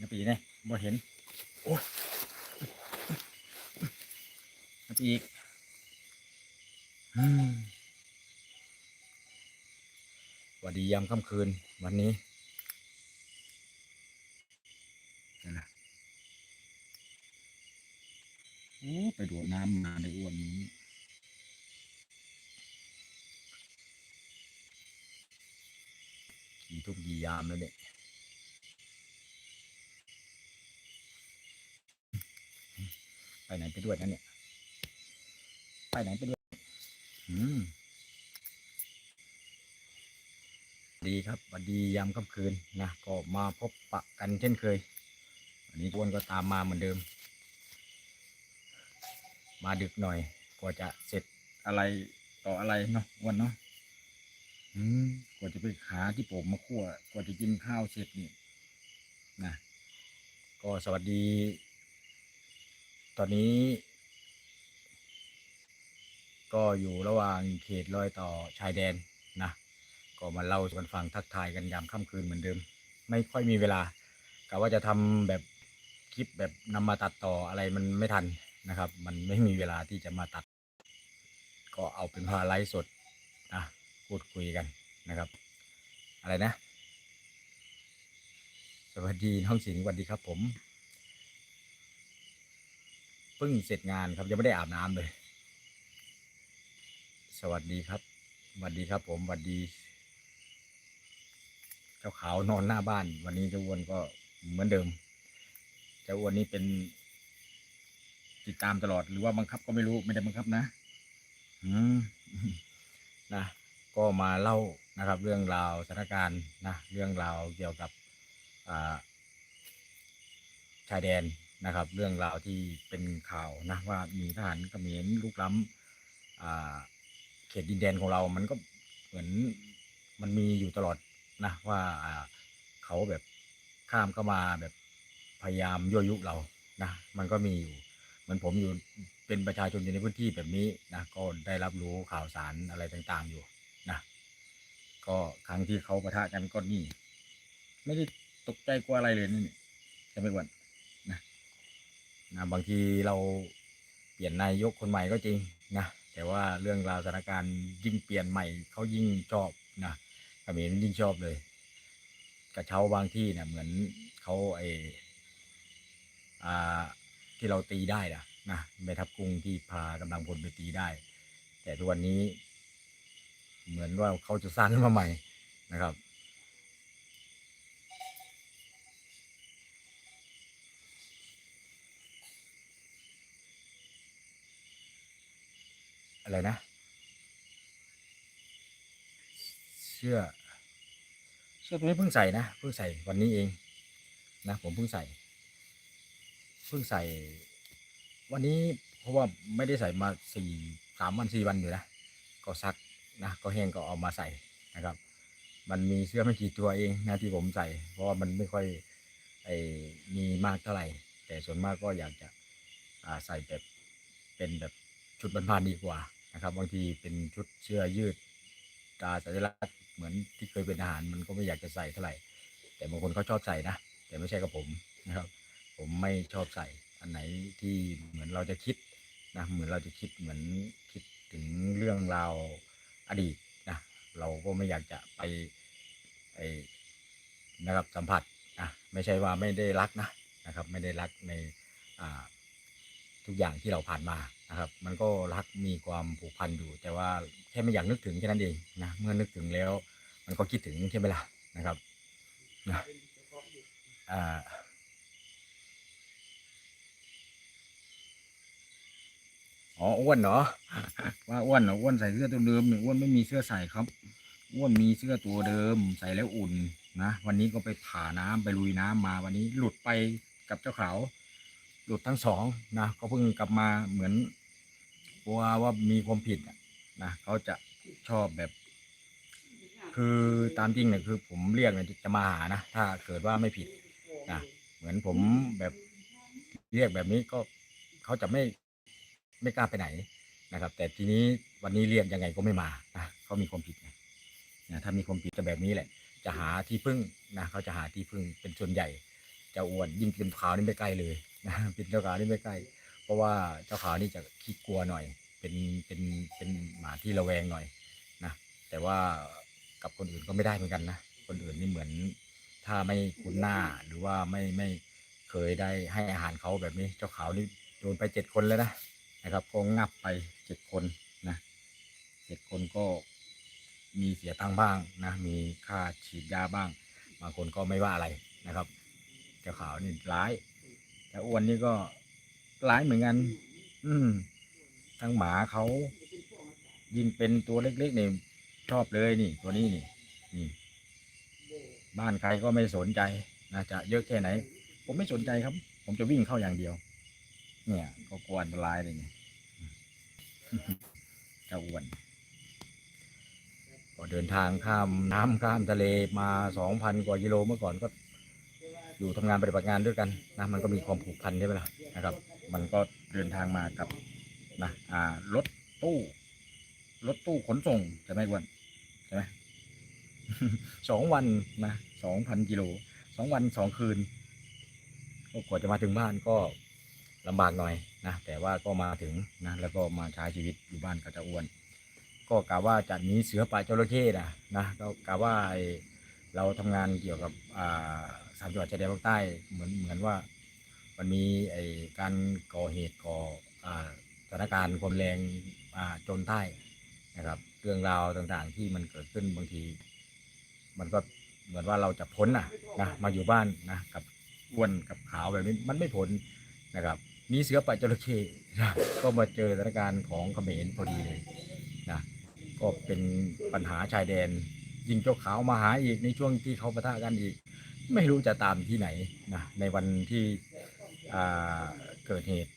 นาปีเนี่ยบ่เห็นโอ้ยนาปีอีกสวัสดียามค่ำคืนวันนี้นั่นนะโอ้ไปดดน้ำมาในอ้วนนี้กี่ทุ่มกี่ยามแล้วเนี่ย ไปไหนไปด้วยนั่นเนี่ย ไปไหนไปด้วย อืม ดีครับวัสดียามค่ำคืนนะก็มาพบปะกันเช่นเคย วันนี้อ้วนก็ตามมาเหมือนเดิม มาดึกหน่อยกว่าจะเสร็จอะไรต่ออะไรเนาะอ้วนเนาะอืมกว่าจะไปหาที่ผมมาคั่วกว่าจะกินข้าวเสร็จนี่นะก็สวัสดี ตอนนี้ ก็อยู่ระหว่างเขตรอยต่อชายแดนนะ ก็มาเล่าสู่กันฟังทักทายกันยามค่ำคืนเหมือนเดิม ไม่ค่อยมีเวลากะว่าจะทำแบบคลิปแบบนำมาตัดต่ออะไรมันไม่ทันนะครับ มันไม่มีเวลาที่จะมาตัด ก็เอาเป็นพาไลฟ์สดนะพูดคุยกันนะครับ อะไรนะ สวัสดีน้องสิงห์สวัสดีครับผม เพิ่งเสร็จงานครับยังไม่ได้อาบน้ำเลย สวัสดีครับสวัสดีครับ ผมสวัสดี เจ้าขาวนอนหน้าบ้าน วันนี้เจ้าอ้วนก็เหมือนเดิมเจ้าอ้วนนี่เป็น ติดตามตลอดหรือว่าบังคับก็ไม่รู้ไม่ได้บังคับนะ อืมนะก็มาเล่านะครับ เรื่องราวสถานการณ์นะเรื่องราวเกี่ยวกับชายแดน นะครับ เรื่องราวที่เป็นข่าวนะว่ามีทหารเขมรลุกล้ำอ่าเขตดินแดนของเรา มันก็เหมือนมันมีอยู่ตลอดนะว่าเขาแบบข้ามเข้ามาแบบพยายามยั่วยุเรานะมันก็มีอยู่เหมือนผมอยู่เป็นประชาชนอยู่ในพื้นที่แบบนี้นะก็ได้รับรู้ข่าวสารอะไรต่างๆอยู่นะก็ครั้งที่เขาประทะกันก็นี่ ไม่ได้ตกใจกลัวอะไรเลยนี่ใช่ไหมกวนน นะบางทีเราเปลี่ยนนายกคนใหม่ก็จริงนะแต่ว่าเรื่องราวสถานการณ์ยิ่งเปลี่ยนใหม่เขายิ่งชอบนะเขมรยิ่งชอบเลย กระเช้าบางที่เนี่ยเหมือนเขาไออ่าที่เราตีได้นะนะแม่ทัพกรุงที่พากำลังพลไปตีได้ แต่ทุกวันนี้ เหมือนว่าเขาจะสร้างขึ้นมาใหม่นะครับ อะไรนะ เสื้อ เสื้อตัวนี้เพิ่งใส่นะ เพิ่งใส่วันนี้เอง นะ ผมเพิ่งใส่ เพิ่งใส่ วันนี้เพราะว่าไม่ได้ใส่มาสี่สามวันสี่วันอยู่นะ ก็ซักนะ ก็แห้งก็เอามาใส่นะครับ มันมีเสื้อไม่กี่ตัวเองนะที่ผมใส่ เพราะว่ามันไม่ค่อยไอมีมากเท่าไหร่ แต่ส่วนมากก็อยากจะใส่แบบเป็นแบบชุดบานดีกว่า นะครับ บางทีเป็นชุดเสื้อยืดตราสัญลักษณ์เหมือนที่เคยเป็นทหารมันก็ไม่อยากจะใส่เท่าไหร่ แต่บางคนเขาชอบใส่นะ แต่ไม่ใช่กับผมนะครับ ผมไม่ชอบใส่ อันไหนที่เหมือนเราจะคิดนะเหมือนเราจะคิดเหมือนคิดถึงเรื่องราวอดีตนะเราก็ไม่อยากจะไปไอนะครับสัมผัสนะไม่ใช่ว่าไม่ได้รักนะนะครับ ไม่ได้รักในทุกอย่างที่เราผ่านมา นะครับ มันก็รักมีความผูกพันอยู่ แต่ว่าแค่ไม่อยากนึกถึงแค่นั้นเองนะเมื่อนึกถึงแล้ว มันก็คิดถึงใช่ไหมล่ะนะครับนะอ่าอ๋ออ้วนเหรอว่าอ้วนเหรออ้วนใส่เสื้อตัวเดิมเนี่ยอ้วนไม่มีเสื้อใส่ครับอ้วนมีเสื้อตัวเดิมใส่แล้วอุ่นนะวันนี้ก็ไปผ่าน้ำไปลุยน้ำมาวันนี้หลุดไปกับเจ้าขาวหลุดทั้งสองนะเขาเพิ่งกลับมาเหมือน กลัวว่ามีความผิดอะนะเขาจะชอบแบบ คือตามจริงเนี่ยคือ ผมเรียกเนี่ยจะมาหานะถ้าเกิดว่าไม่ผิดนะเหมือนผมแบบเรียกแบบนี้ก็เขาจะไม่ไม่กล้าไปไหนนะครับ แต่ทีนี้วันนี้เรียกยังไงก็ไม่มานะเขามีความผิดไงนะถ้ามีความผิดจะแบบนี้แหละ จะหาที่พึ่งนะเขาจะหาที่พึ่งเป็นส่วนใหญ่จ้าอ้วนยิ่งเป็นขาวนี่ไม่ใกล้เลยนะเป็นเจ้าขาวนี่ไม่ใกล้ เพราะว่าเจ้าขาวนี่จะขี้กลัวหน่อย เป็นเป็นเป็นหมาที่ระแวงหน่อยนะแต่ว่ากับคนอื่นก็ไม่ได้เหมือนกันนะคนอื่นนี่เหมือนถ้าไม่คุ้นหน้าหรือว่าไม่ไม่เคยได้ให้อาหารเขาแบบนี้เจ้าขาวนี่โดนไปเจ็ดคนแล้วนะนะครับก็งับไปเจ็ดคนนะเจ็ดคนก็มีเสียตังค์บ้างนะมีค่าฉีดยาบ้างบางคนก็ไม่ว่าอะไรนะครับ เจ้าขาวนี่ร้ายแต่อ้วนนี่ก็ ร้ายเหมือนกัน อืมทั้งหมาเขา ยิ่งเป็นตัวเล็กๆเนี่ยชอบเลยนี่ ตัวนี้นี่ นี่ บ้านใครก็ไม่สนใจนะจะเยอะแค่ไหน ผมไม่สนใจครับ ผมจะวิ่งเข้าอย่างเดียว เนี่ยก็กลัวอันตรายเลยเนี่ยเจ้าอ้วนก็เดินทางข้ามน้ำข้ามทะเลมาสองพันกว่ากิโลเมื่อก่อนก็ อยู่ทำงานปฏิบัติงานด้วยกันนะมันก็มีความผูกพันใช่ไหมล่ะนะครับ มันก็เดินทางมากับนะอ่ารถตู้รถตู้ขนส่งใช่ไหมอ้วนใช่ไหมสองวันนะสองพันกิโลสองวันสองคืนก็กว่าจะมาถึงบ้านก็ลำบากหน่อยนะแต่ว่าก็มาถึงนะแล้วก็มาใช้ชีวิตอยู่บ้านกับเจ้าอ้วน ก็กะว่าจะหนีเสือป่าจระเข้นะนะก็กะว่าเราทำงานเกี่ยวกับอ่าสามจังหวัดชายแดนภาคใต้เหมือนเหมือนว่า มันมีไอ้การก่อเหตุก่ออสถานการณ์คนแรงจนใต้นะครับ เรื่องราวต่างๆที่มันเกิดขึ้นบางที มันก็เหมือนว่าเราจะพ้นนะนะมาอยู่บ้านนะกับอ้วนกับขาวแบบนี้มันไม่พ้นนะครับมีเสือป่าจระเข้ก็มาเจอสถานการณ์ของเขมรพอดีเลยนะก็เป็นปัญหาชายแดน ยิงเจ้าขาวมาหาอีกในช่วงที่เขาปะทะกันอีก ไม่รู้จะตามที่ไหนนะในวันที่ เกิดเหตุ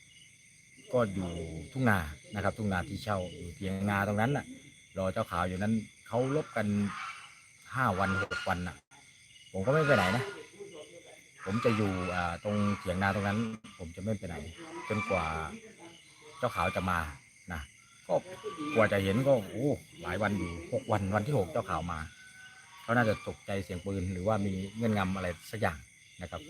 ก็อยู่ทุ่งนานะครับ ทุ่งนาที่เช่าอยู่เทียงนาตรงนั้นน่ะ รอเจ้าขาวอยู่นั้นเขาลบกันห้าวันหกวันน่ะ ผมก็ไม่ไปไหนนะผมจะอยู่ตรงเถียงนาตรงนั้น ผมจะไม่ไปไหน จนกว่าเจ้าขาวจะมานะก็กว่าจะเห็นก็โอ้หลายวันอยู่หกวันวันที่หกเจ้าขาวมาเขาน่าจะตกใจเสียงปืนหรือว่ามีเงื่อนงำอะไรสักอย่างนะครับ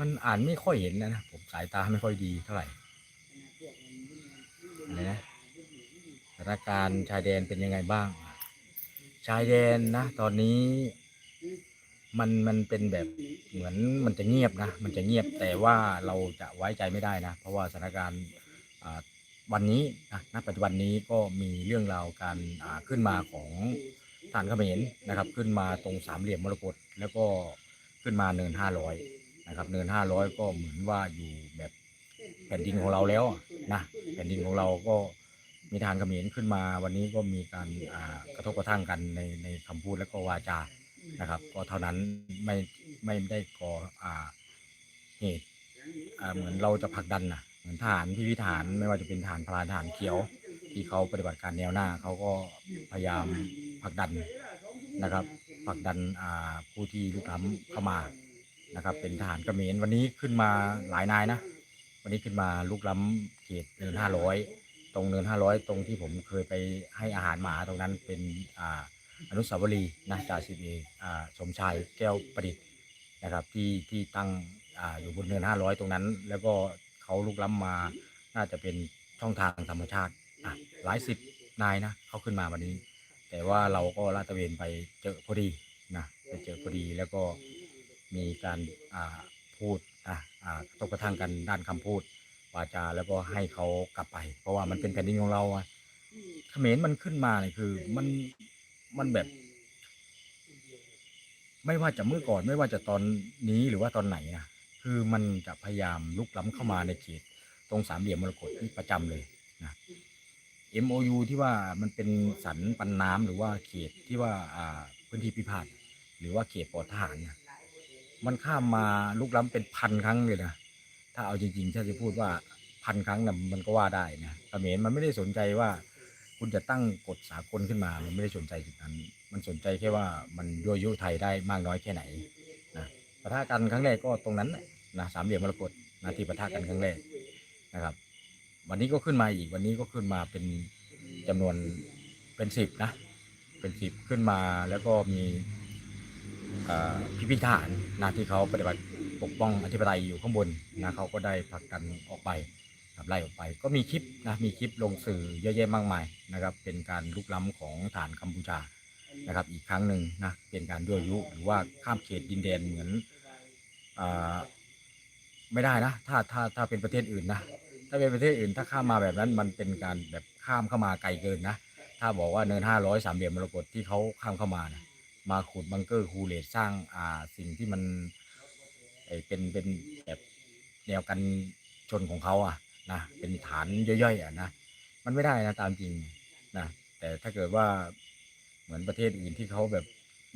มันอ่านไม่ค่อยเห็นนะนะผมสายตาไม่ค่อยดีเท่าไหร่อะไรนะสถานการณ์ชายแดนเป็นยังไงบ้าง ชายแดนนะ ตอนนี้มันมันเป็นแบบเหมือนมันจะเงียบนะ มันจะเงียบแต่ว่าเราจะไว้ใจไม่ได้นะ เพราะว่าสถานการณ์วันนี้นะณปัจจุบันนี้ก็มีเรื่องราวการขึ้นมาของฐานเขมรนะครับ ขึ้นมาตรงสามเหลี่ยมมรกตแล้วก็ขึ้นมาเนินห้าร้อย นะครับเนินห้าร้อยก็เหมือนว่าอยู่แบบแผ่นดินของเราแล้วนะแผ่นดินของเราก็มีทารเขมรขึ้นมาวันนี้ก็มีการกระทบกระทั่งกันในในคำพูดและก็วาจานะครับ ก็เท่านั้นไม่ไม่ได้ก่ออ่าเหตุเหมือนเราจะผลักดันนะเหมือนทหารที่พิธานไม่ว่าจะเป็นทหารพลานทหารเขียว ที่เขาปฏิบัติการแนวหน้าเขาก็พยายามผลักดันนะครับผลักดันผู้ที่ลุกล้ำเข้ามา นะครับ เป็นทหารเขมรวันนี้ขึ้นมาหลายนายนะ วันนี้ขึ้นมาลุกล้ำเขตเนินห้าร้อยตรงเนินห้าร้อยตรงที่ผมเคยไปให้อาหารหมาตรงนั้นเป็นอ่าอนุสาวรีย์นะจ่าสิบเอกสมชายแก้วประดิษฐ์นะครับ ที่ที่ตั้งออยู่บนเนินห้าร้อยตรงนั้น แล้วก็เขาลุกล้ำมาน่าจะเป็นช่องทางธรรมชาติอะหลายสิบนายนะเขาขึ้นมาวันนี้ แต่ว่าเราก็ลาดตระเวนไปเจอพอดีนะไปเจอพอดีแล้วก็ มีการพูดอะอ่ากระทบกระทั่งกันด้านคำพูดวาจาแล้วก็ให้เขากลับไป เพราะว่ามันเป็นแผ่นดินของเราอะเขมรมันขึ้นมาเนี่ยคือมันมันแบบ ไม่ว่าจะเมื่อก่อนไม่ว่าจะตอนนี้หรือว่าตอนไหนนะคือมันจะพยายามลุกล้ำเข้ามาในเขตตรงสามเหลี่ยมมรกตนี่ประจำเลยนะ MOU ที่ว่ามันเป็นสันปันน้ำหรือว่าเขตที่ว่าพื้นที่พิพาทหรือว่าเขตปลอดทหารเนี่ย มันข้ามมาลุกล้ำเป็นพันครั้งเลยนะถ้าเอาจริงๆถ้าจะพูดว่าพันครั้งนะมันก็ว่าได้นะเขมรมันไม่ได้สนใจว่า คุณจะตั้งกฎสากลขึ้นมา มันไม่ได้สนใจจุดนั้น มันสนใจแค่ว่ามันยั่วยุไทยได้มากน้อยแค่ไหนนะปะทะกันครั้งแรกก็ตรงนั้นน่ะนะสามเหลี่ยมมรกตนะที่ปะทะกันครั้งแรกนะครับ วันนี้ก็ขึ้นมาอีกวันนี้ก็ขึ้นมาเป็นจำนวนเป็นสิบนะ เป็นสิบขึ้นมาแล้วก็มี พิพิธทหารนะที่เขาปฏิบัติปกป้องอธิปไตยอยู่ข้างบนนะเขาก็ได้ผลักดันออกไปขับไล่ออกไป ก็มีคลิปนะมีคลิปลงสื่อเยอะแยะมากมายนะครับ เป็นการลุกล้ำของฐานกัมพูชานะครับ อีกครั้งหนึ่งนะเป็นการยั่วยุหรือว่าข้ามเขตดินแดนเหมือนอไม่ได้นะ ถ้าถ้าถ้าเป็นประเทศอื่นนะถ้าเป็นประเทศอื่นถ้าข้ามมาแบบนั้นมันเป็นการแบบข้ามเข้ามาไกลเกินนะถ้าบอกว่าเนินห้าร้อยสามเหลี่ยมมรกตที่เขาข้ามเข้ามานะ มาขุดบังเกอร์คูเลตสร้างอ่าสิ่งที่มันเป็นเป็นแบบแนวกันชนของเขาอะนะเป็นฐานย่อยๆอะนะมันไม่ได้นะตามจริงนะแต่ถ้าเกิดว่าเหมือนประเทศอื่นที่เขาแบบ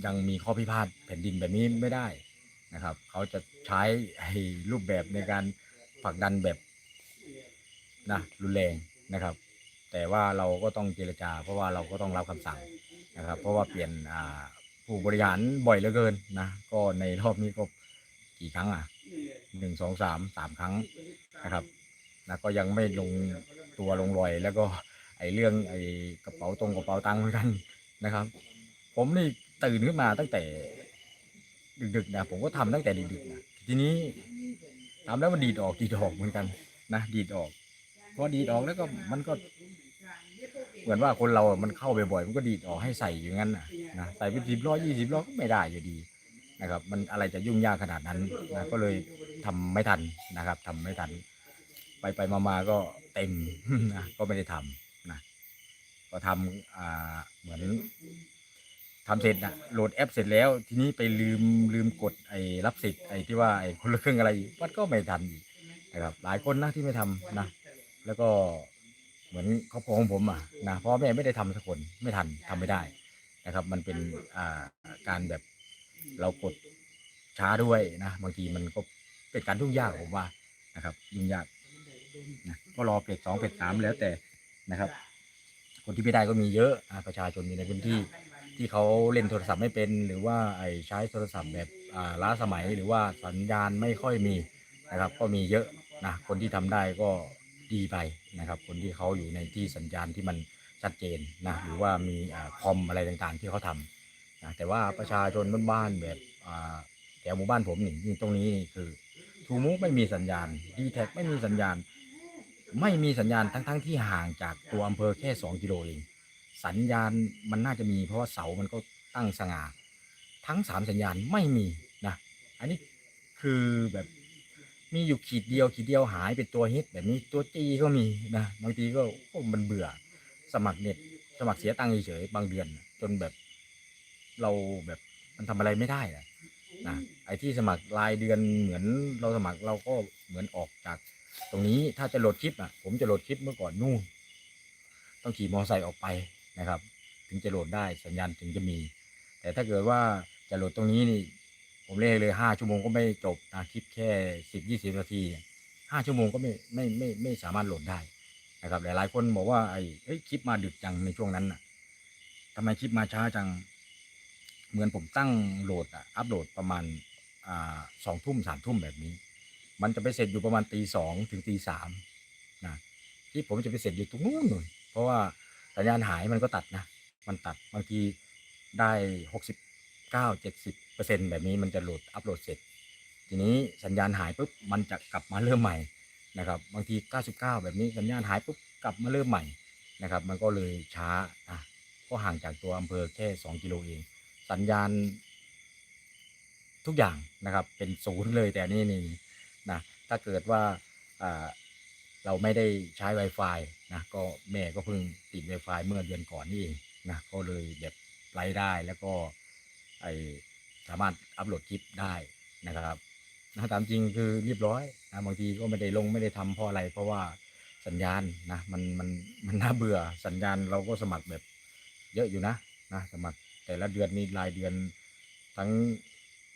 ยังมีข้อพิพาทแผ่นดินแบบนี้ไม่ได้นะครับเขาจะใช้ไอ้รูปแบบในการผลักดันแบบนะรุนแรงนะครับ แต่ว่าเราก็ต้องเจรจา เพราะว่าเราก็ต้องรับคำสั่งนะครับ เพราะว่าเปลี่ยนอ่า ผู้บริหารบ่อยเหลือเกินนะก็ในรอบนี้ก็กี่ครั้งอะหนึ่งสองสามสามครั้งนะครับนะก็ยังไม่ลงตัวลงรอย แล้วก็ไอเรื่องไอกระเป๋าตรงกระเป๋าตังค์เหมือนกันนะครับ ผมนี่ตื่นขึ้นมาตั้งแต่ ดึกๆนะผมก็ทำตั้งแต่ดึกๆนะทีนี้ทำแล้วมันดีดออกดีดออกเหมือนกันนะดีดออกพอดีดออกแล้วก็มันก็ เหมือนว่าคนเรามันเข้าบ่อยๆมันก็ดีดออกให้ใส่อย่างนั้นนะนะใส่เป็นสิบล้อยี่สิบล้อก็ไม่ได้อยู่ดีนะครับ มันอะไรจะยุ่งยากขนาดนั้นนะก็เลยทำไม่ทันนะครับทำไม่ทัน ไปไปมามาก็เต็มนะก็ไม่ได้ทำนะก็ทำอ่าเหมือนทำเสร็จนะโหลดแอปเสร็จแล้ว ทีนี้ไปลืมลืมกดไอ้รับสิทธิ์ไอ้ที่ว่าไอ้คนละครึ่งอะไรมันก็ไม่ทันอีกนะครับ หลายคนนะที่ไม่ทำนะ แล้วก็ เหมือนครอบครัวของผมอะนะพ่อแม่ไม่ได้ทำสักคนไม่ทันทำไม่ได้นะครับ มันเป็นอ่าการแบบเรากดช้าด้วยนะบางทีมันก็เป็นการยุ่งยากผมว่านะครับยุ่งยากนะก็รอเพจสองเพจสามแล้วแต่นะครับ คนที่ไม่ได้ก็มีเยอะอประชาชนอยู่ในพื้นที่ที่เขาเล่นโทรศัพท์ไม่เป็น หรือว่าไอ้ใช้โทรศัพท์แบบอ่าล้าสมัยหรือว่าสัญญาณไม่ค่อยมีนะครับ ก็มีเยอะนะคนที่ทำได้ก็ ดีไปนะครับ คนที่เขาอยู่ในที่สัญญาณที่มันชัดเจนนะหรือว่ามีอคอมอะไรต่างๆที่เขาทำนะแต่ว่าประชาชนบ้านๆแบบแถวหมู่บ้านผมนี่ตรงนี้คือทูมุกไม่มีสัญญาณดีแท็ไม่มีสัญญาณ ไม่มีสัญญาณทั้งๆที่ห่างจากตัวอำเภอแค่สองกิโลเองสัญญาณมันน่าจะมีเพราะว่าเสามันก็ตั้งสง่าทั้งสามสัญญาณไม่มีนะอันนี้คือแบบ มีอยู่ขีดเดียวขีดเดียวหายเป็นตัวฮิตแบบนี้ตัวจีก็มีนะบางทีก็มันเบื่อ สมัครเน็ตสมัครเสียตังค์เฉยๆบางเดือน จนแบบ เราแบบมันทำอะไรไม่ได้นะนะไอ้ที่สมัครรายเดือนเหมือนเราสมัครเราก็เหมือนออกจาก ตรงนี้ถ้าจะโหลดคลิปอะ ผมจะโหลดคลิปเมื่อก่อนนู่นต้องขี่มอเตอร์ไซค์ออกไปนะครับ ถึงจะโหลดได้สัญญาณถึงจะมี แต่ถ้าเกิดว่าจะโหลดตรงนี้นี่ ผมเรียกเลยห้าชั่วโมงก็ไม่จบนะคลิปแค่สิบยี่สิบนาทีห้าชั่วโมงก็ไม่ไม่ไม่ไม่สามารถโหลดได้นะครับหลายๆคนบอกว่าไอ้คลิปมาดึกจังในช่วงนั้นน่ะทำไมคลิปมาช้าจัง เหมือนผมตั้งโหลดอะอัปโหลดประมาณอ่าสองทุ่มสามทุ่มแบบนี้ มันจะไปเสร็จอยู่ประมาณตีสองถึงตีสามนะที่ผมจะไปเสร็จอยู่ตรงนู้นเลยเพราะว่าสัญญาณหายมันก็ตัดนะ มันตัดบางทีได้หกสิบเก้าเจ็ดสิบ เปอร์เซ็นต์แบบนี้มันจะโหลดอัปโหลดเสร็จ ทีนี้สัญญาณหายปุ๊บมันจะกลับมาเริ่มใหม่นะครับ บางที 99 แบบนี้สัญญาณหายปุ๊บกลับมาเริ่มใหม่นะครับ มันก็เลยช้าอะก็ห่างจากตัวอำเภอแค่ 2 กิโลเอง สัญญาณ ทุกอย่างนะครับเป็นศูนย์เลยแต่นี่นี่นะถ้าเกิดว่าเราไม่ได้ใช้ Wi-Fi นะก็แม่ก็เพิ่งติด Wi-Fi เมื่อเดือนก่อนนี่เองนะก็เลยแบบไลฟ์ได้แล้วก็ไอ สามารถอัปโหลดคลิปได้นะครับนะตามจริงคือเรียบร้อยนะบางทีก็ไม่ได้ลงไม่ได้ทำเพราะอะไร เพราะว่าสัญญาณนะมันมันมันน่าเบื่อสัญญาณเราก็สมัครแบบ เยอะอยู่นะนะสมัครแต่ละเดือนนี่รายเดือนทั้ง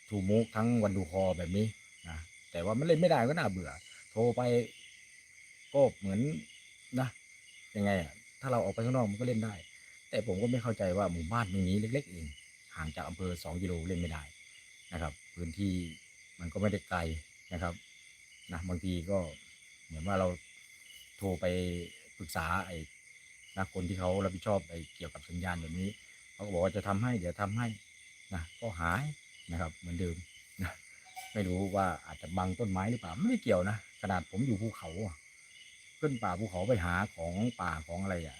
ทูมูกทั้งวันดูคอแบบนี้นะแต่ว่ามันเล่นไม่ได้ก็น่าเบื่อ โทรไปก็เหมือนนะยังไงอะถ้าเราออกไปข้างนอกมันก็เล่นได้ แต่ผมก็ไม่เข้าใจว่าหมู่บ้านตรงนี้เล็ก ๆ เอง ห่างจากอำเภอสองกิโลเล่นไม่ได้นะครับ พื้นที่มันก็ไม่ได้ไกลนะครับนะบางทีก็เหมือนว่าเราโทรไปปรึกษาไอ้นะคนที่เขารับผิดชอบไอ้เกี่ยวกับสัญญาณแบบนี้เขาก็บอกว่าจะทำให้เดี๋ยวทำให้นะก็หายนะครับเหมือนเดิมนะไม่รู้ว่าอาจจะบังต้นไม้หรือเปล่าไม่ได้เกี่ยวนะขนาดผมอยู่ภูเขาขึ้นป่าภูเขาไปหาของป่าของอะไรอะ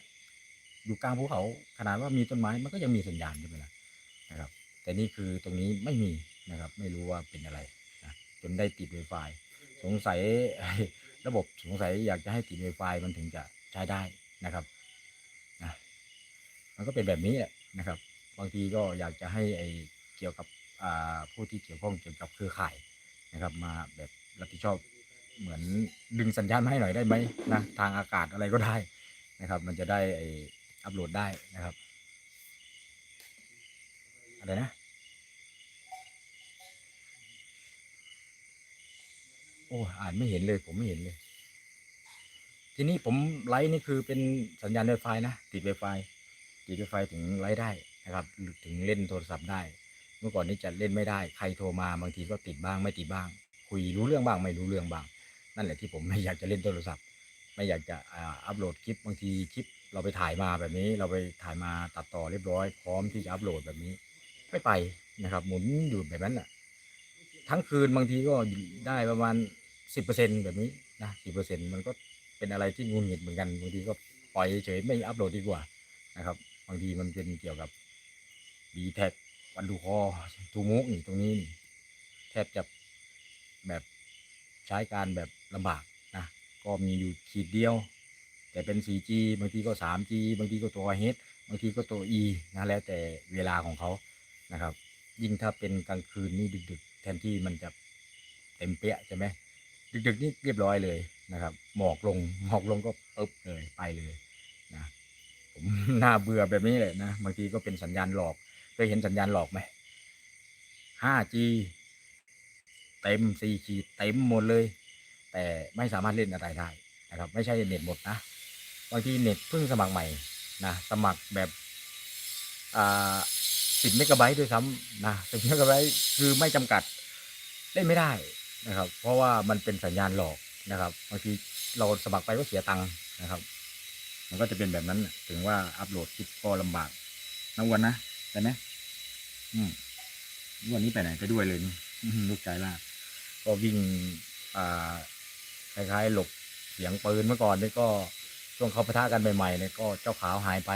อยู่กลางภูเขาขนาดว่ามีต้นไม้มันก็ยังมีสัญญาณใช่ไหมล่ะ นะครับ แต่นี่คือตรงนี้ไม่มีนะครับ ไม่รู้ว่าเป็นอะไรนะจนได้ติด Wi-Fi สงสัยระบบสงสัยอยากจะให้ติด Wi-Fi มันถึงจะใช้ได้นะครับนะมันก็เป็นแบบนี้แหละนะครับ บางทีก็อยากจะให้ไอเกี่ยวกับผู้ที่เกี่ยวข้องเกี่ยวกับเครือข่ายนะครับ มาแบบรับผิดชอบเหมือนดึงสัญญาณมาให้หน่อยได้ไหมนะทางอากาศอะไรก็ได้นะครับ มันจะได้ไออัปโหลดได้นะครับ อะไรนะ โอ้อ่านไม่เห็นเลย ผมไม่เห็นเลย ทีนี้ผมไลฟ์นี่คือเป็นสัญญาณ Wi-Fi นะ ติด Wi-Fi ติด Wi-Fi ถึงไลฟ์ได้นะครับ ถึงเล่นโทรศัพท์ได้ เมื่อก่อนนี้จะเล่นไม่ได้ ใครโทรมาบางทีก็ติดบ้างไม่ติดบ้าง คุยรู้เรื่องบ้างไม่รู้เรื่องบ้าง นั่นแหละที่ผมไม่อยากจะเล่นโทรศัพท์ ไม่อยากจะอ่าอัปโหลดคลิปบางทีคลิปเราไปถ่ายมาแบบนี้ เราไปถ่ายมาตัดต่อเรียบร้อย พร้อมที่จะอัปโหลดแบบนี้ ไม่ไปนะครับ หมุนอยู่แบบนั้นน่ะ ทั้งคืนบางทีก็ได้ประมาณสิบเปอร์เซ็นแบบนี้นะสิบเปอร์เซ็นมันก็เป็นอะไรที่งุนหงิดเหมือนกันบางทีก็ปล่อยเฉยไม่อัปโหลดดีกว่านะครับ บางทีมันเป็นเกี่ยวกับดีแท็กวันดูคอทูมุกนี่ตรงนี้นี่แทบจะแบบใช้การแบบลำบากนะก็มีอยู่ขีดเดียว แต่เป็น 4G บางทีก็ 3G บางทีก็ตัว H บางทีก็ตัว E นะแล้วแต่เวลาของเขา นะครับ ยิ่งถ้าเป็นกลางคืนนี่ดึก ๆ แทนที่มันจะเต็มเปี้ยใช่ไหมดึกๆนี่เรียบร้อยเลยนะครับ หมอกลงหมอกลงก็ปึ๊บเลยไปเลยนะผมน่าเบื่อแบบนี้เลยนะบางทีก็เป็นสัญญาณหลอกเคยเห็นสัญญาณหลอกไหม 5G เต็ม 4G เต็มหมดเลย แต่ไม่สามารถเล่นอะไรได้นะครับ ไม่ใช่เน็ตหมดนะบางทีเน็ตเพิ่งสมัครใหม่นะสมัครแบบอ่า สิบเมกะไบต์ด้วยซ้ำนะสิบเมกะไบต์คือไม่จำกัดเล่นไม่ได้นะครับ เพราะว่ามันเป็นสัญญาณหลอกนะครับบางทีเราสมัครไปก็เสียตังค์นะครับ มันก็จะเป็นแบบนั้นถึงว่าอัปโหลดคลิปก็ลำบากนะวันนะไปไหมอืมวันนี้ไปไหนไปด้วยเลยนี่ลูกชายลากก็วิ่งอ่าคล้ายๆ หลบเสียงปืนเมื่อก่อนนี่ก็ช่วงเขาปะทะกันใหม่ๆเนี่ยก็เจ้าขาวหายไป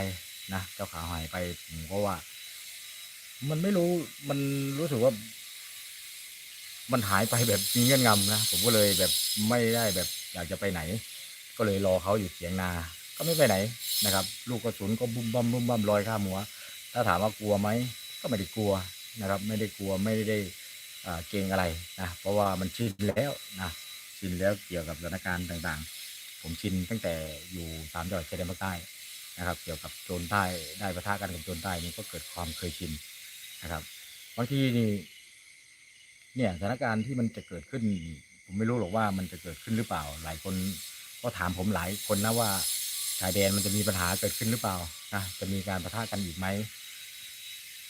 นะเจ้าขาวหายไปผมก็ว่า มันไม่รู้มันรู้สึกว่า มันหายไปแบบมีเงื่อนงำนะผมก็เลยแบบไม่ได้แบบอยากจะไปไหน ก็เลยรอเขาอยู่เถียงนา ก็ไม่ไปไหนนะครับ ลูกกระสุนก็บุ้มบั้มบุ้มบั้มลอยข้ามหัว ถ้าถามว่ากลัวไหมก็ไม่ได้กลัวนะครับ ไม่ได้กลัวไม่ได้เกรงอะไรนะเพราะว่ามันชินแล้วนะชินแล้วเกี่ยวกับสถานการณ์ต่างๆ ผมชินตั้งแต่อยู่สามจังหวัดชายแดนภาคใต้นะครับ เกี่ยวกับโจรใต้ได้ปะทะกันกับโจรใต้นี่ก็เกิดความเคยชิน นะครับบางทีนี่เนี่ยสถานการณ์ที่มันจะเกิดขึ้น ผมไม่รู้หรอกว่ามันจะเกิดขึ้นหรือเปล่า หลายคนก็ถามผมหลายคนนะว่าชายแดนมันจะมีปัญหาเกิดขึ้นหรือเปล่านะจะมีการปะทะกันอีกไหม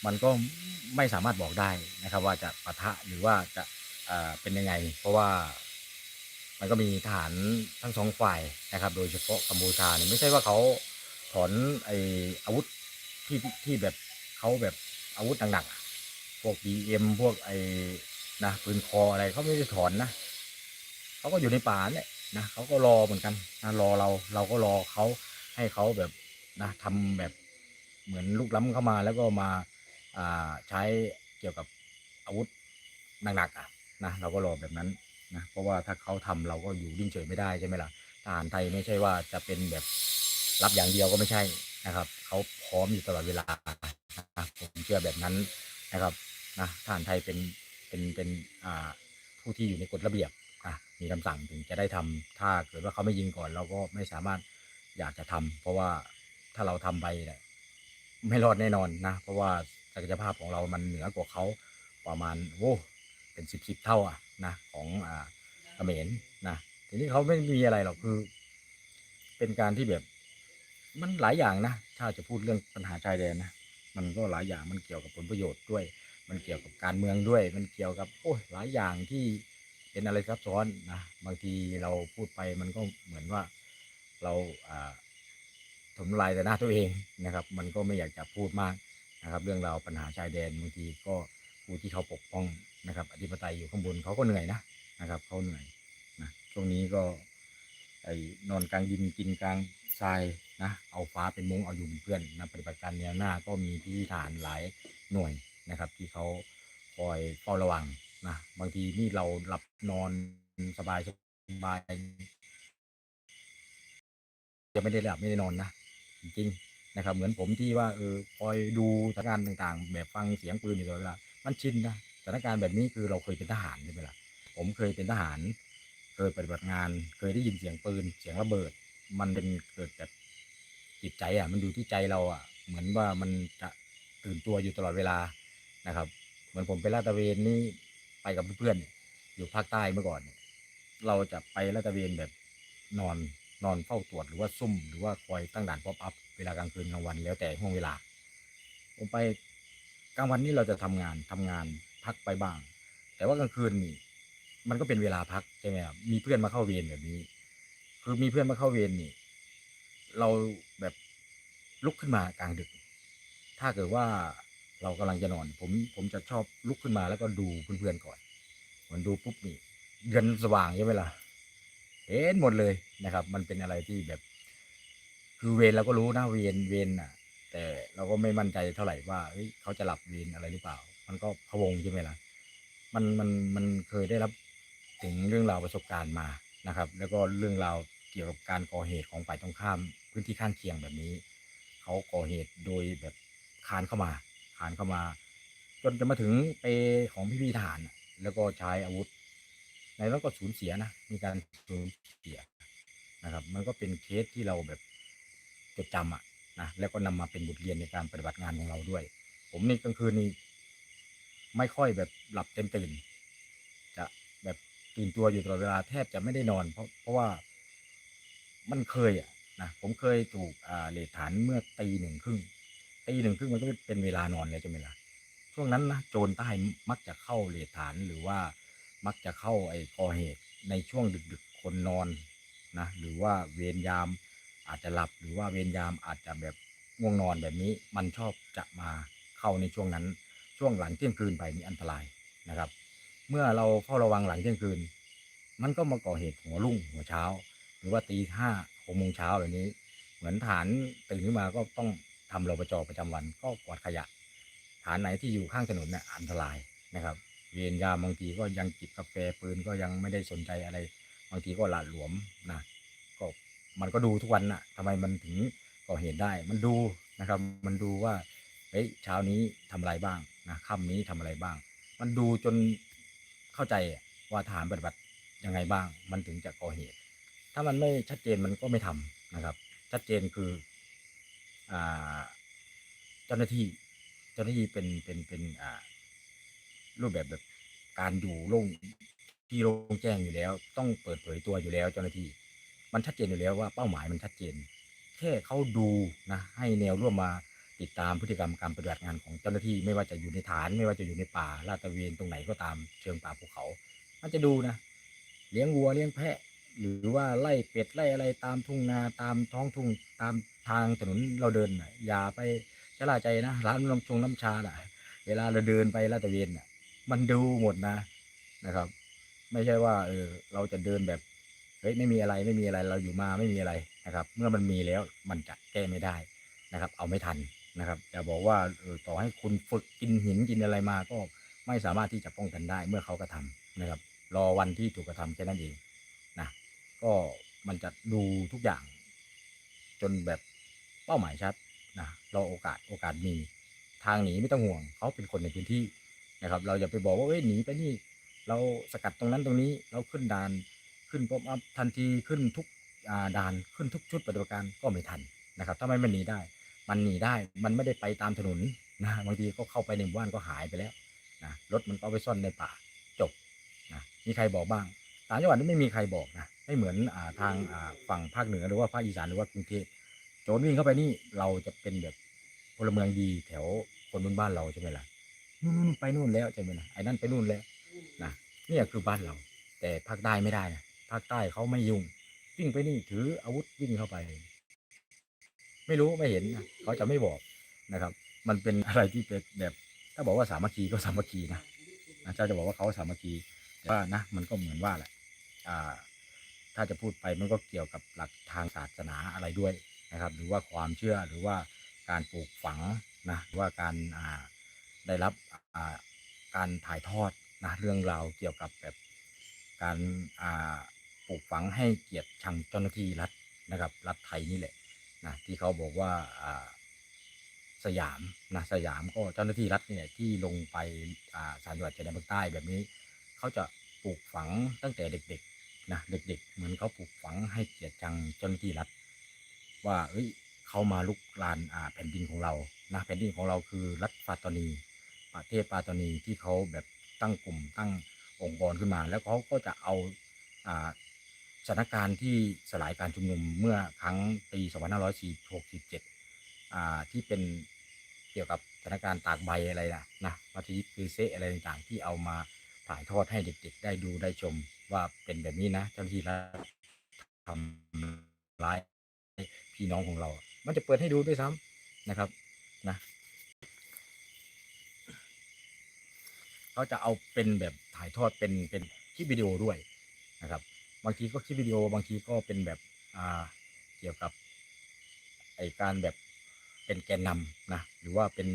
มันก็ไม่สามารถบอกได้นะครับ ว่าจะปะทะหรือว่าจะเเป็นยังไง เพราะว่ามันก็มีทหารทั้งสองฝ่ายนะครับ โดยเฉพาะกัมพูชาเนี่ยไม่ใช่ว่าเขาถอนไออาวุธที่ที่แบบเขาแบบ อาวุธหนักๆพวก BM พวกไอ้นะปืนคออะไรเขาไม่ได้ถอนนะเขาก็อยู่ในป่าเนี่ยนะเขาก็รอเหมือนกันนะรอเราเราก็รอเขาให้เขาแบบนะทำแบบเหมือนลูกล้ำเข้ามาแล้วก็มาอ่าใช้เกี่ยวกับอาวุธหนักๆอะนะเราก็รอแบบนั้นนะเพราะว่าถ้าเขาทำเราก็อยู่นิ่งเฉยไม่ได้ใช่ไหมล่ะทหารไทยไม่ใช่ว่าจะเป็นแบบรับอย่างเดียวก็ไม่ใช่นะครับ เขาพร้อมอยู่ตลอดเวลา ผมเชื่อแบบนั้นนะครับนะทหารไทยเป็นเป็นเป็นอ่าผู้ที่อยู่ในกฎระเบียบอะมีคำสั่งถึงจะได้ทำถ้าเกิดว่าเขาไม่ยิงก่อน เราก็ไม่สามารถอยากจะทำเพราะว่าถ้าเราทำไปเนี่ยไม่รอดแน่นอนนะ เพราะว่าศักยภาพของเรามันเหนือกว่าเขาประมาณโอ้เป็นสิบสิบเท่าอะนะของอ่าเขมรนะทีนี้เขาไม่มีอะไรหรอกคือ เป็นการที่แบบ มันหลายอย่างนะถ้าจะพูดเรื่องปัญหาชายแดนนะ มันก็หลายอย่างมันเกี่ยวกับผลประโยชน์ด้วย มันเกี่ยวกับการเมืองด้วย มันเกี่ยวกับโอ้ยหลายอย่างที่เป็นอะไรซับซ้อนนะบางทีเราพูดไปมันก็เหมือนว่าเราอ่าถมลายแต่หน้าตัวเองนะครับ มันก็ไม่อยากจะพูดมากนะครับ เรื่องราวปัญหาชายแดนบางทีก็ผู้ที่เขาปกป้องนะครับอธิปไตยอยู่ข้างบนเขาก็เหนื่อยนะนะครับเขาเหนื่อยนะช่วงนี้ก็ไอ้นอนกลางดินกินกลาง ทรายนะเอาฟ้าเป็นมุ้งเอาอยู่เป็นเพื่อนนะปฏิบัติการแนวหน้าก็มีที่ฐานหลายหน่วยนะครับ ที่เขาคอยเฝ้าระวังนะบางทีนี่เราหลับนอนสบายสบายจะไม่ได้หลับไม่ได้นอนนะจริงๆนะครับ เหมือนผมที่ว่าเออคอยดูสถานการณ์ต่างๆ แบบฟังเสียงปืนอยู่ตลอดเวลามันชินนะสถานการณ์แบบนี้คือเราเคยเป็นทหารใช่ไหมล่ะผมเคยเป็นทหาร เคยปฏิบัติงาน เคยได้ยินเสียงปืน เสียงระเบิด มันเป็นเกิดจากจิตใจอะ มันดูที่ใจเราอะ เหมือนว่ามันจะตื่นตัวอยู่ตลอดเวลานะครับ เหมือนผมไปลาดตระเวนนี่ไปกับเพื่อนๆอยู่ภาคใต้เมื่อก่อนเนี่ยเราจะไปลาดตระเวนแบบนอนนอนเฝ้าตรวจหรือว่าซุ่มหรือว่าคอยตั้งด่านป๊อปอัพเวลากลางคืนกลางวันแล้วแต่ห่วงเวลา ผมไปกลางวันนี่เราจะทำงานทำงานพักไปบ้าง แต่ว่ากลางคืนนี่มันก็เป็นเวลาพักใช่ไหมครับมีเพื่อนมาเข้าเวรแบบนี้ คือมีเพื่อนมาเข้าเวรนี่ เราแบบลุกขึ้นมากลางดึก ถ้าเกิดว่าเรากำลังจะนอน ผมผมจะชอบลุกขึ้นมาแล้วก็ดูเพื่อนๆก่อนเหมือนดูปุ๊บนี่เดือนสว่างใช่ไหมล่ะเห็นหมดเลยนะครับ มันเป็นอะไรที่แบบ คือเวรเราก็รู้นะเวรเวรน่ะ แต่เราก็ไม่มั่นใจเท่าไหร่ว่าเฮ้ยเขาจะหลับเวรอะไรหรือเปล่า มันก็พะวงใช่ไหมล่ะมันมันมันเคยได้รับถึงเรื่องราวประสบการณ์มานะครับ แล้วก็เรื่องราว เกี่ยวกับการก่อเหตุของฝ่ายตรงข้าม พื้นที่ข้างเคียงแบบนี้ เขาก่อเหตุโดยแบบคานเข้ามาคานเข้ามา จนจะมาถึงเปของพี่พี่ทหารน่ะแล้วก็ใช้อาวุธ ในนั้นก็สูญเสียนะมีการสูญเสียนะครับ มันก็เป็นเคสที่เราแบบจดจำอะนะแล้วก็นำมาเป็นบทเรียนในการปฏิบัติงานของเราด้วย ผมในกลางคืนนี้ไม่ค่อยแบบหลับเต็มตื่น จะแบบตื่นตัวอยู่ตลอดเวลาแทบจะไม่ได้นอน เพราะเพราะว่า มันเคยอะนะผมเคยถูกอ่าเลทฐานเมื่อตีหนึ่งครึ่งตีหนึ่งครึ่งมันก็เป็นเวลานอนแล้วใช่ไหมล่ะช่วงนั้นนะโจรใต้มักจะเข้าเลทฐานหรือว่ามักจะเข้าไอ้ก่อเหตุในช่วงดึกๆคนนอนนะหรือว่าเวรยามอาจจะหลับหรือว่าเวรยามอาจจะแบบง่วงนอนแบบนี้ มันชอบจะมาเข้าในช่วงนั้น ช่วงหลังเที่ยงคืนไปนี่อันตรายนะครับ เมื่อเราเฝ้าระวังหลังเที่ยงคืน มันก็มาก่อเหตุหัวรุ่งหัวเช้า รือว่าตีห้าหกโมงเช้าแบบนี้ เหมือนฐานตื่นขึ้นมาก็ต้องทำรปจประจำวัน ก็กวาดขยะ ฐานไหนที่อยู่ข้างถนนเนี่ยอันตรายนะครับเวรยามบางทีก็ยังจิบกาแฟปืนก็ยังไม่ได้สนใจอะไร บางทีก็หลาดหลวมนะก็มันก็ดูทุกวันน่ะทำไมมันถึงก่อเหตุได้ มันดูนะครับ มันดูว่าเฮ้ยเช้านี้ทำอะไรบ้างนะค่ำนี้ทำอะไรบ้าง มันดูจนเข้าใจว่าฐานปฏิบัติยังไงบ้าง มันถึงจะก่อเหตุ ถ้ามันไม่ชัดเจนมันก็ไม่ทำนะครับ ชัดเจนคืออ่าเจ้าหน้าที่เจ้าหน้าที่เป็นเป็นเป็นอ่ารูปแบบแบบการอยู่โล่งที่โล่งแจ้งอยู่แล้ว ต้องเปิดเผยตัวอยู่แล้ว เจ้าหน้าที่ มันชัดเจนอยู่แล้วว่าเป้าหมายมันชัดเจน แค่เขาดูนะ ให้แนวร่วมมาติดตามพฤติกรรมการปฏิบัติงานของเจ้าหน้าที่ไม่ว่าจะอยู่ในฐาน ไม่ว่าจะอยู่ในป่าลาดตระเวนตรงไหนก็ตามเชิงป่าภูเขา มันจะดูนะ เลี้ยงวัวเลี้ยงแพะ หรือว่าไล่เป็ดไล่อะไรตามทุ่งนาตามท้องทุ่งตามทางถนนเราเดินน่ะอย่าไปชะล่าใจนะร้านน้ำชงน้ำชาน่ะ เวลาเราเดินไปลาดตระเวนน่ะ มันดูหมดนะนะครับ ไม่ใช่ว่าเออเราจะเดินแบบเฮ้ยไม่มีอะไรไม่มีอะไรเราอยู่มาไม่มีอะไรนะครับ เมื่อมันมีแล้วมันจะแก้ไม่ได้นะครับ เอาไม่ทันนะครับจะบอกว่าเออต่อให้คุณฝึกกินหินกินอะไรมาก็ไม่สามารถที่จะป้องกันได้เมื่อเขากระทำนะครับ รอวันที่ถูกกระทำแค่นั้นเอง ก็มันจะดูทุกอย่าง จนแบบเป้าหมายชัดนะเราโอกาสโอกาสมีทางหนีไม่ต้องห่วงเขาเป็นคนในพื้นที่นะครับ เราอย่าไปบอกว่าเอ้ยหนีไปนี่ เราสกัดตรงนั้นตรงนี้เราขึ้นด่านขึ้นป๊อปอัพทันทีขึ้นทุกด่านขึ้นทุกชุดปฏิบัติการก็ไม่ทันนะครับถ้าไม่มันหนีได้ มันหนีได้มันไม่ได้ไปตามถนนนะบางทีก็เข้าไปในหมู่บ้านก็หายไปแล้วนะรถมันก็เอาไปซ่อนในป่าจบนะมีใครบอกบ้างต่างจังหวัดนี่ไม่มีใครบอกนะ ไม่เหมือนอ่าทางอ่าฝั่งภาคเหนือหรือว่าภาคอีสานหรือว่ากรุงเทพโจรวิ่งเข้าไปนี่เราจะเป็นแบบพลเมืองดีแถวคนบนบ้านเราใช่ไหมล่ะนู่นไปนู่นแล้วใช่ไหมล่ะไอ้นั่นไปนู่นแล้วนะนี่คือบ้านเรา แต่ภาคใต้ไม่ได้นะภาคใต้เขาไม่ยุ่งวิ่งไปนี่ถืออาวุธวิ่งเข้าไป ไม่รู้ไม่เห็นนะเขาจะไม่บอกนะครับ มันเป็นอะไรที่เป็นแบบ ถ้าบอกว่าสามัคคีก็สามัคคีนะนะเจ้าจะบอกว่าเขาสามัคคีแต่ว่านะ มันก็เหมือนว่าแหละอ่า ถ้าจะพูดไปมันก็เกี่ยวกับหลักทางศาสนาอะไรด้วยนะครับ หรือว่าความเชื่อหรือว่าการปลูกฝังนะหรือว่าการได้รับการถ่ายทอดนะเรื่องราวเกี่ยวกับแบบการปลูกฝังให้เกียรติชังเจ้าหน้าที่รัฐนะครับ รัฐไทยนี่แหละนะที่เขาบอกว่าสยามนะสยามก็เจ้าหน้าที่รัฐเนี่ยที่ลงไปสามจังหวัดชายแดนภาคใต้แบบนี้ เขาจะปลูกฝังตั้งแต่เด็ก นะเด็กๆ เหมือนเขาปลูกฝังให้เกียรติจังเจ้าหน้าที่รัฐว่า เอ้ยเขามาลุกลานอ่าแผ่นดินของเรานะแผ่นดินของเราคือรัฐปาตานีประเทศปาตานีที่เขาแบบตั้งกลุ่มตั้งองค์กรขึ้นมา แล้วเขาก็จะเอาอ่าสถานการณ์ที่สลายการชุมนุมเมื่อครั้งปี2567อ่าที่เป็นเกี่ยวกับสถานการณ์ตากใบอะไรนะนะมัธยิดคือเซอะไรต่างๆที่เอามาถ่ายทอดให้เด็กๆ ได้ดูได้ชม ว่าเป็นแบบนี้นะเจ้าหน้าที่รัฐทำร้ายพี่น้องของเรา มันจะเปิดให้ดูด้วยซ้ำนะครับนะเขาจะเอาเป็นแบบถ่ายทอดเป็นเป็นคลิปวิดีโอด้วยนะครับ บางทีก็คลิปวิดีโอบางทีก็เป็นแบบอ่าเกี่ยวกับไอการแบบเป็นแกนนำนะหรือว่าเป็น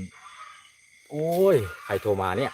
โอ้ยใครโทรมาเนี่ย